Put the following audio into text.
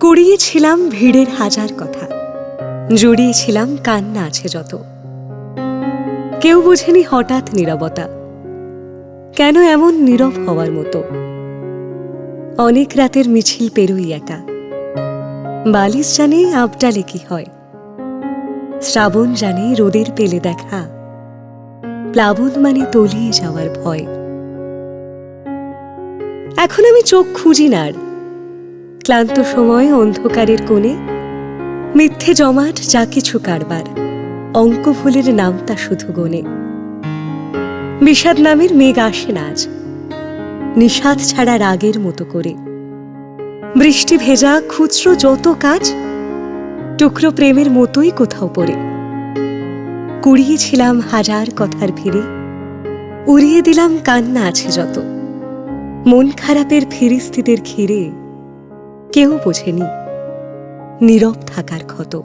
কুড়িয়েছিলাম ভিড়ের হাজার কথা। জড়িয়েছিলাম কান্না আছে যত। কেউ বোঝেনি হঠাৎ নীরবতা। কেন এমন নীরব হওয়ার মতো? অনেক রাতের মিছিল পেরোই একা। বালিশ জানে আবডালে কি হয়। শ্রাবণ জানে রোদের পেলে দেখা। প্লাবন মানে তলিয়ে যাওয়ার ভয়। এখন আমি চোখ খুঁজি না আর। ক্লান্ত সময় অন্ধকারের কোণে, মিথ্যে জমাট যা কিছু কারবার অঙ্ক ভুলের নামতা শুধু গনে বিষাদ নামের মেঘ আসে না আজ, নিষাদ ছাড়া রাগের মতো করে। বৃষ্টি ভেজা খুচরো যত কাজ, টুকরো প্রেমের মতোই কোথাও পড়ে। কুড়িয়েছিলাম হাজার কথার ভিড়ে, উড়িয়ে দিলাম কান্না আছে যত। মন খারাপের ফিরিস্তিদের ঘিরে কেউ বোঝেনি। নীরব থাকার ক্ষত।